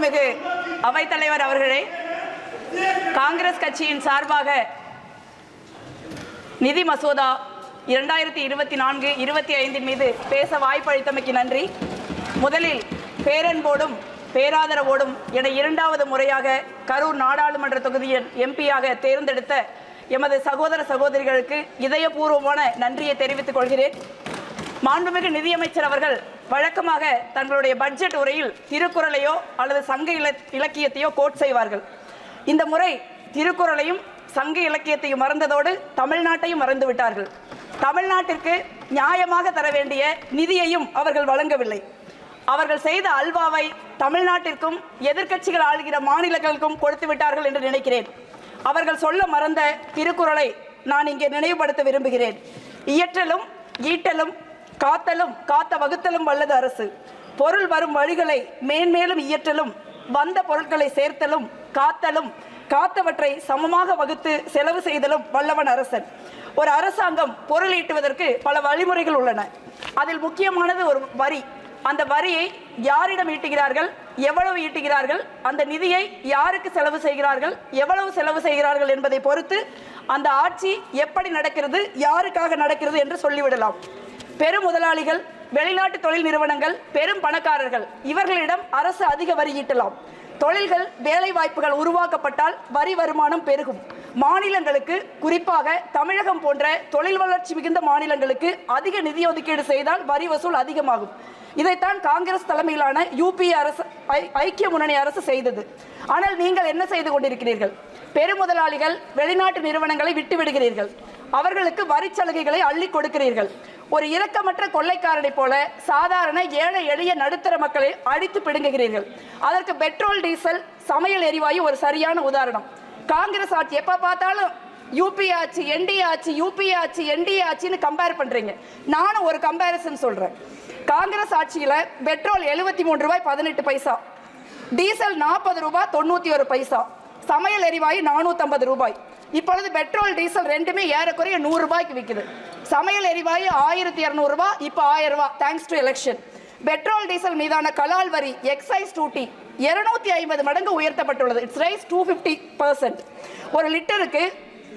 மாண்புமிகு அவைத்தலைவர் அவர்களே காங்கிரஸ் கட்சியின் சார்பாக நிதி மசோதா இரண்டாயிரத்தி இருபத்தி நான்கு இருபத்தி ஐந்தின் மீது பேச வாய்ப்பளித்தமைக்கு நன்றி. முதலில் பேரன்போடும் பேராதரவோடும் என இரண்டாவது முறையாக கரூர் நாடாளுமன்ற தொகுதியின் எம்பியாக தேர்ந்தெடுத்த எமது சகோதர சகோதரிகளுக்கு இதயபூர்வமான நன்றியை தெரிவித்துக் கொள்கிறேன். மாண்புமிகு நிதியமைச்சர் அவர்கள் வழக்கமாக தங்களுடைய பட்ஜெட் உரையில் திருக்குறளையோ அல்லது சங்க இல இலக்கியத்தையோ கோட் செய்வார்கள். இந்த முறை திருக்குறளையும் சங்க இலக்கியத்தையும் மறந்ததோடு தமிழ்நாட்டையும் மறந்து விட்டார்கள். தமிழ்நாட்டிற்கு நியாயமாக தர வேண்டிய நிதியையும் அவர்கள் வழங்கவில்லை. அவர்கள் செய்த அல்வாவை தமிழ்நாட்டிற்கும் எதிர்க்கட்சிகள் ஆளுகிற மாநிலங்களுக்கும் கொடுத்து விட்டார்கள் என்று நினைக்கிறேன். அவர்கள் சொல்ல மறந்த திருக்குறளை நான் இங்கே நினைவுபடுத்த விரும்புகிறேன். இயற்றலும் ஈட்டலும் காத்தலும் காத்த வகுத்தலும் வல்லது அரசு. பொருள் வரும் வழிகளை மேன்மேலும் இயற்றலும் வந்த பொருட்களை சேர்த்தலும் காத்தலும் காத்தவற்றை சமமாக வகுத்து செலவு செய்தலும் வல்லவன் அரசன். ஒரு அரசாங்கம் பொருள் ஈட்டுவதற்கு பல வழிமுறைகள் உள்ளன. அதில் முக்கியமானது ஒரு வரி. அந்த வரியை யாரிடம் ஈட்டுகிறார்கள்? எவ்வளவு ஈட்டுகிறார்கள்? அந்த நிதியை யாருக்கு செலவு செய்கிறார்கள்? எவ்வளவு செலவு செய்கிறார்கள் என்பதை பொறுத்து அந்த ஆட்சி எப்படி நடக்கிறது யாருக்காக நடக்கிறது என்று சொல்லிவிடலாம். பெரும் முதலாளிகள் வெளிநாட்டு தொழில் நிறுவனங்கள் பெரும் பணக்காரர்கள் இவர்களிடம் அரசு அதிக வரி ஈட்டலாம். தொழில்கள் வேலை வாய்ப்புகள் உருவாக்கப்பட்டால் வரி வருமானம் பெருகும். மாநிலங்களுக்கு குறிப்பாக தமிழகம் போன்ற தொழில் வளர்ச்சி மிகுந்த மாநிலங்களுக்கு அதிக நிதி ஒதுக்கீடு செய்தால் வரி வசூல் அதிகமாகும். இதைத்தான் காங்கிரஸ் தலைமையிலான யூபிஏ அரசு ஐக்கிய முன்னணி அரசு செய்தது. ஆனால் நீங்கள் என்ன செய்து கொண்டிருக்கிறீர்கள்? பெருமுதலாளிகள் வெளிநாட்டு நிறுவனங்களை விட்டு விடுகிறீர்கள். அவர்களுக்கு வரி சலுகைகளை அள்ளி கொடுக்கிறீர்கள். ஒரு இரக்கமற்ற கொள்ளைக்காரனை போல சாதாரண ஏழை எளிய நடுத்தர மக்களை அடித்து பிடுங்குகிறீர்கள். அதற்கு பெட்ரோல் டீசல் சமையல் எரிவாயு ஒரு சரியான உதாரணம். காங்கிரஸ் ஆட்சி எப்ப பார்த்தாலும் யூபி ஆட்சி என்டிஏ ஆட்சி யூபி ஆட்சி என்டிஏ ஆட்சின்னு கம்பேர் பண்றீங்க. நானும் ஒரு கம்பேரிசன் சொல்றேன். காங்கிரஸ் ஆட்சியில பெட்ரோல் எழுபத்தி மூணு ரூபாய் பதினெட்டு பைசா டீசல் நாற்பது ரூபாய் தொண்ணூத்தி ஒரு பைசா சமையல் எரிவாயு நானூற்றம்பது ரூபாய். இப்பொழுது பெட்ரோல் டீசல் ரெண்டுமே ஏறக்குறைய நூறுரூபாய்க்கு விற்குது சமையல் எரிவாயு ஆயிரத்தி இரநூறுபா இப்போ ஆயிரம் ரூபா thanks to election petrol diesel மீதான கலால் வரி எக்ஸைஸ் டூட்டி இருநூத்தி ஐம்பது மடங்கு உயர்த்தப்பட்டுள்ளது. It's rise two fifty percent ஒரு லிட்டருக்கு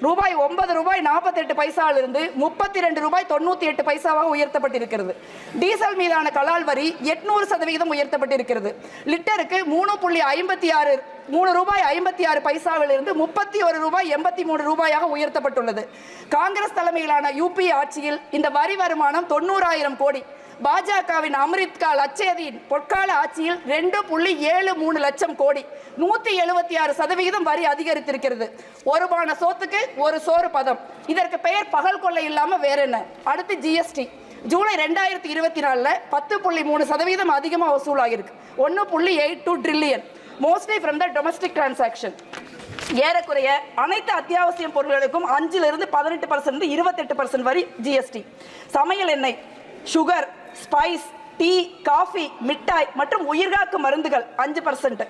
ரூபாய் ஒன்பது ரூபாய் நாற்பத்தெட்டு பைசாவிலிருந்து முப்பத்தி ரெண்டு ரூபாய் தொண்ணூத்தி எட்டு பைசாவாக உயர்த்தப்பட்டிருக்கிறது. டீசல் மீதான கலால் வரி எட்நூறு சதவிகிதம் உயர்த்தப்பட்டிருக்கிறது. லிட்டருக்கு மூணு புள்ளி ஐம்பத்தி ஆறு மூணு ரூபாய் ஐம்பத்தி ஆறு பைசாவிலிருந்து முப்பத்தி ஒரு ரூபாய் எண்பத்தி மூணு ரூபாயாக உயர்த்தப்பட்டுள்ளது. காங்கிரஸ் தலைமையிலான யூபி ஆட்சியில் இந்த வரி வருமானம் தொண்ணூறாயிரம் கோடி. பாஜகவின் அமிர்த்கால் அச்சேதியின் பொற்கால ஆட்சியில் ரெண்டு புள்ளி ஏழு மூணு லட்சம் கோடி நூத்தி எழுபத்தி ஆறு சதவிகிதம் வரி அதிகரித்திருக்கிறது. ஒரு பான சோத்துக்கு ஒரு சோறு பதம். இதற்கு பெயர் பகல் கொள்ளை இல்லாம வேற என்ன? அடுத்து ஜிஎஸ்டி ஜூலை ரெண்டாயிரத்தி இருபத்தி நாலுல பத்து புள்ளி மூணு சதவீதம் அதிகமாக வசூலாகிருக்கு ஒன்று புள்ளி eight two trillion. Mostly from the domestic transaction ஏறக்குறைய அனைத்து அத்தியாவசிய பொருட்களுக்கும் அஞ்சிலிருந்து பதினெட்டு பர்சன்ட் இருபத்தெட்டு பர்சன்ட் வரி ஜிஎஸ்டி சமையல் எண்ணெய் சுகர் ஸ்பைஸ் டீ காஃபி மிட்டாய் மற்றும் உயிர்காக்கு மருந்துகள் அஞ்சு percent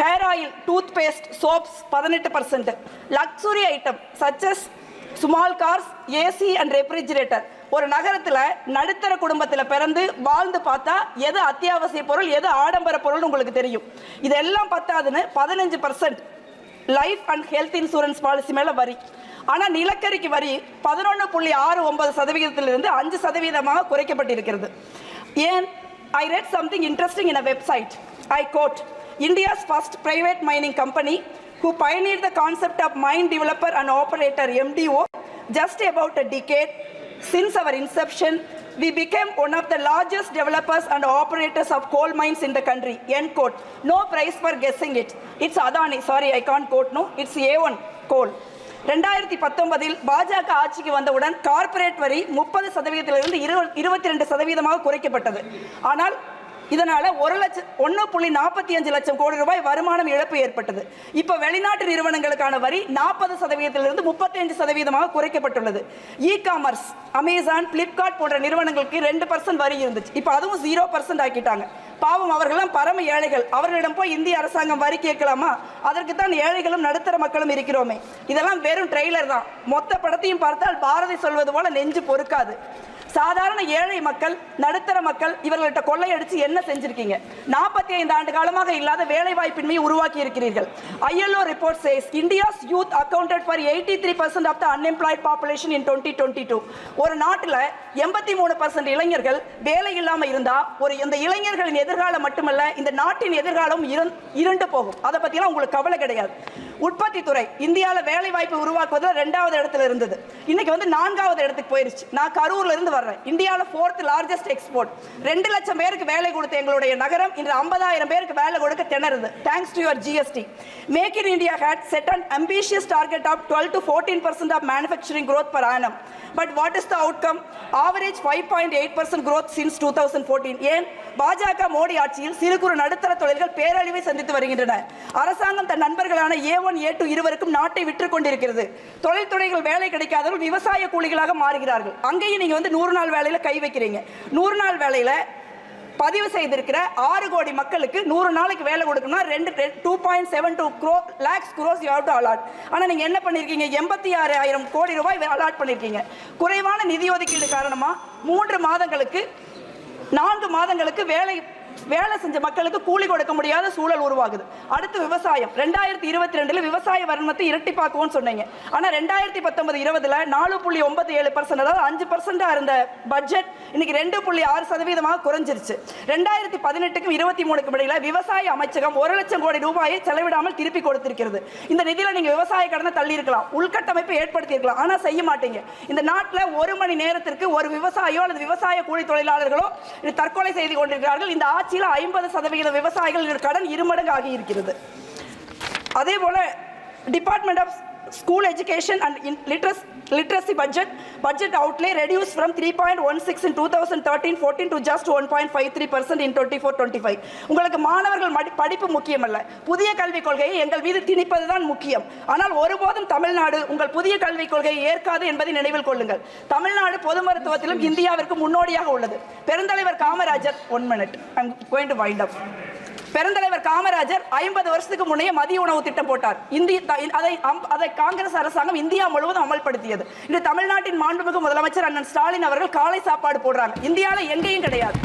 hair oil toothpaste soaps பதினெட்டு percent luxury item such as small cars AC and refrigerator ஒரு நகரத்தில் நடுத்தர குடும்பத்தில் பிறந்து வாழ்ந்து பார்த்தா எது அத்தியாவசிய பொருள் எது ஆடம்பர பொருள் உங்களுக்கு தெரியும். இதெல்லாம் பத்தாதுன்னு பதினஞ்சு percent life and health insurance policy மேலே வரி. ஆனா நிலக்கரிக்கு வரி பதினொன்று புள்ளி ஆறு ஒன்பது சதவீதத்திலிருந்து அஞ்சு சதவீதமாக குறைக்கப்பட்டிருக்கிறது ஏன் I read something interesting in a website I quote India's first private mining company who pioneered the concept of mine developer and operator MDO just about a decade since our inception we became one of the largest developers and operators of coal mines in the country end quote no price for guessing it it's adani sorry i can't quote no it's a1 coal ரெண்டாயிரத்தி பத்தொன்பதில் பாஜக ஆட்சிக்கு வந்தவுடன் corporate வரி முப்பது சதவீதத்திலிருந்து இருபத்தி ரெண்டு சதவீதமாக குறைக்கப்பட்டது. ஆனால் இதனால ஒரு லட்சம் ஒன்று புள்ளி நாற்பத்தி அஞ்சு லட்சம் கோடி ரூபாய் வருமானம் இழப்பு ஏற்பட்டது. இப்போ வெளிநாட்டு நிறுவனங்களுக்கான வரி நாற்பது சதவீதத்திலிருந்து முப்பத்தி அஞ்சு சதவீதமாக குறைக்கப்பட்டுள்ளது. இ காமர்ஸ் அமேசான் பிளிப்கார்ட் போன்ற நிறுவனங்களுக்கு ரெண்டு பர்சன்ட் வரி இருந்துச்சு. இப்போ அதுவும் ஜீரோ பர்சன்ட் ஆக்கிட்டாங்க. பாவம் அவர்கள்லாம் பரம ஏழைகள். அவர்களிடம் போய் இந்திய அரசாங்கம் வரி கேட்கலாமா? அதற்கு தான் ஏழைகளும் நடுத்தர மக்களும் இருக்கிறோமே. இதெல்லாம் வெறும் ட்ரெய்லர் தான். மொத்த படத்தையும் பார்த்தால் பாரதி சொல்வது போல நெஞ்சு பொறுக்காது. சாதாரண ஏழை மக்கள் நடுத்தர மக்கள் இவர்கள்ட்ட கொள்ளையடிச்சு என்ன செஞ்சிருக்கீங்க? நாற்பத்தி ஐந்து ஆண்டு காலமாக இல்லாத வேலை வாய்ப்பின்மையை உருவாக்கி இருக்கிறீர்கள். ILO report says India's youth accounted for eighty three percent of the unemployed population in twenty twenty two ஒரு நாட்டில் எண்பத்தி மூணு பர்சன்ட் இளைஞர்கள் வேலை இல்லாமல் இருந்தால் ஒரு இந்த இளைஞர்களின் எதிர்காலம் மட்டுமல்ல இந்த நாட்டின் எதிர்காலம் இருந்- இருண்டு போகும். அதை பற்றிலாம் உங்களுக்கு கவலை கிடையாது. உற்பத்தி துறை இந்தியாவில் வேலை வாய்ப்பு உருவாக்குவதில் ரெண்டாவது இடத்துல இருந்தது. இன்னைக்கு வந்து நான்காவது இடத்துக்கு போயிருச்சு. நான் கரூர்ல இருந்து வர்றேன். இந்தியாவில் ஃபோர்த் லார்ஜஸ்ட் எக்ஸ்போர்ட் ரெண்டு லட்சம் பேருக்கு வேலை கொடுத்த எங்களுடைய நகரம் இன்று ஐம்பதாயிரம் பேருக்கு வேலை கொடுக்க திணறுது. Thanks to your GST make in India had set and ambitious target of twelve to fourteen percent of manufacturing growth per annum but what is the outcome average five point eight percent growth since two thousand fourteen ஏன் பாஜக மோடி ஆட்சியில் சிறு குறு நடுத்தர தொழில்கள் பேரழிவை சந்தித்து வருகின்றன. அரசாங்கம் தன் நண்பர்களான ஏ ஒன் ஏ டூ இருவருக்கும் நாட்டை விற்று கொண்டிருக்கிறது. தொழில்துறைகள் வேலை கிடைக்காதவர்கள் விவசாய கூலிகளாக மாறுகிறார்கள். அங்கேயும் நீங்கள் வந்து நூறு நாள் வேலையில் கை வைக்கிறீங்க. நூறு நாள் வேலையில் பதிவு செய்திருக்கிற ஆறு கோடி மக்களுக்கு நூறு நாளைக்கு வேலை கொடுக்கணும்னா ரெண்டு two point seven two crore lakhs crores you have to allot ஆனால் நீங்கள் என்ன பண்ணியிருக்கீங்க எண்பத்தி ஆறு ஆயிரம் கோடி ரூபாய் அலாட் பண்ணியிருக்கீங்க குறைவான நிதி ஒதுக்கீடு காரணமாக மூன்று மாதங்களுக்கு நான்கு மாதங்களுக்கு வேலை வேலை செஞ்ச மக்களுக்கு கூலி கொடுக்க முடியாத சூழல் உருவாகுது. அடுத்து விவசாயம். ரெண்டாயிரத்தி இருபத்தி ரெண்டுல விவசாய வருமானத்தை இரட்டிப்பாக்குவோம்னு சொன்னீங்க. ஆனா ரெண்டாயிரத்தி பத்தொன்பது இருபதுல நாலு புள்ளி ஒன்பது ஏழு பர்சன்ட் அதாவது அஞ்சு பர்சன்டா இருந்த பட்ஜெட் இன்னைக்கு ரெண்டு புள்ளி ஆறு சதவீதமாக குறைஞ்சிருச்சு. ரெண்டாயிரத்தி பதினெட்டுக்கும் இருபத்தி மூணுக்கும் இடையில விவசாய அமைச்சகம் ஒரு லட்சம் கோடி ரூபாயை செலவிடாமல் திருப்பி கொடுத்திருக்கிறது. இந்த நிதியில நீங்க விவசாய கடனை தள்ளி இருக்கலாம் உள்கட்டமைப்பை ஏற்படுத்தி இருக்கலாம் ஆனா செய்ய மாட்டீங்க. இந்த நாட்டில் ஒரு மணி நேரத்திற்கு ஒரு விவசாயியோ அல்லது விவசாய கூலி தொழிலாளர்களோ தற்கொலை செய்து கொண்டிருக்கிறார்கள். இந்த ஆட்சியில் ஐம்பது சதவிகித விவசாயிகள் கடன் இருமடங்கு ஆகி இருக்கிறது. அதே போல் department of school education and literacy literacy budget budget outlay reduce from three point one six in two thousand thirteen fourteen to just one point five three percent in twenty four twenty five உங்களுக்கு மாணவர்கள் மடி- படிப்பு முக்கியமல்ல. புதிய கல்விக் கொள்கையை எங்கள் மீது திணிப்பது தான் முக்கியம். ஆனால் ஒருபோதும் தமிழ்நாடு உங்கள் புதிய கல்விக் கொள்கையை ஏற்காது என்பதை நினைவில் கொள்ளுங்கள். தமிழ்நாடு பொது மருத்துவத்திலும் இந்தியாவிற்கு முன்னோடியாக உள்ளது. பெருந்தலைவர் Kamarajar one minute I'm going to wind up பெருந்தலைவர் காமராஜர் ஐம்பது வருஷத்துக்கு முன்னே மதிய உணவு திட்டம் போட்டார். இந்திய த- அதை அம்- அதை காங்கிரஸ் அரசாங்கம் இந்தியா முழுவதும் அமல்படுத்தியது. இன்று தமிழ்நாட்டின் மாண்புமிகு முதலமைச்சர் அண்ணன் ஸ்டாலின் அவர்கள் காலை சாப்பாடு போடுறாங்க. இந்தியாவில் எங்கேயும் கிடையாது.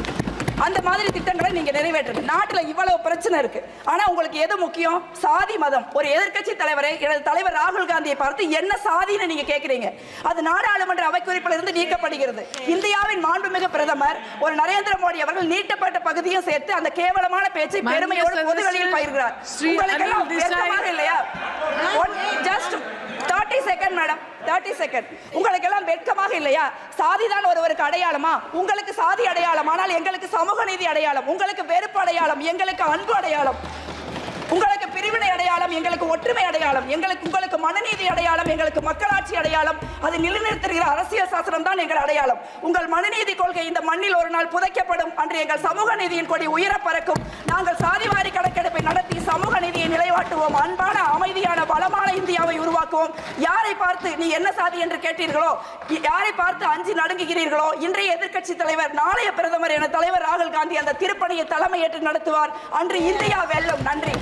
அந்த மாதிரி திட்டங்களை நீங்க நிறைவேற்றுங்க. நாட்டுல இவ்வளவு பிரச்சனை இருக்கு. ஆனா உங்களுக்கு எது முக்கியம்? சாதி மதம். ஒரு எதிர்க்கட்சி தலைவரை எனது தலைவர் ராகுல் காந்தியை பார்த்து என்ன சாதின்னு நீங்க கேக்குறீங்க. அது நாடாளுமன்ற அவைக்குறிப்பில் இருந்து நீக்கப்படுகிறது. இந்தியாவின் மாண்புமிகு பிரதமர் ஒரு நரேந்திர மோடி அவர்கள் நீட்டப்பட்ட பகுதியும் சேர்த்து அந்த கேவலமான பேச்சை பெருமையோடு பொதுவெளியில். பயிர்கிறார் Sri உங்களுக்கு எல்லாம் Anil Desai. வெட்கமாக இல்லையா just thirty second madam thirty second உங்களுக்கு எல்லாம் வெட்கமாக இல்லையா? சாதிதான் ஒருவருக்கு அடையாளமா? உங்களுக்கு சாதி அடையாளம் ஆனால் எங்களுக்கு சமூக நீதி அடையாளம் உங்களுக்கு வெறுப்பு அடையாளம் எங்களுக்கு அன்பு அடையாளம் உங்களுக்கு பிரிவினை அடையாளம் எங்களுக்கு ஒற்றுமை அடையாளம் எங்களுக்கு எங்களுக்கு மனநீதி அடையாளம் எங்களுக்கு மக்களாட்சி அடையாளம் அது நிலைநிறுத்துகிற அரசியல் சாசனம் தான் எங்கள் அடையாளம். உங்கள் மனநீதி கொள்கை இந்த மண்ணில் ஒரு நாள் புதைக்கப்படும். அன்று எங்கள் சமூக நீதியின் கொடி உயர பறக்கும். நாங்கள் சாதிவாரி கணக்கெடுப்பை நடத்தி சமூக நீதியை நிலைவாட்டுவோம் அன்பான அமைதியான பலமான இந்தியாவை உருவாக்குவோம். யாரை பார்த்து நீ என்ன சாதி என்று கேட்டீர்களோ யாரை பார்த்து அஞ்சு நடுங்குகிறீர்களோ இன்றைய எதிர்க்கட்சி தலைவர் நாளைய பிரதமர் என தலைவர் ராகுல் காந்தி அந்த திருப்பணியை தலைமையேற்று நடத்துவார். அன்று இந்தியா வெல்லும். நன்றி.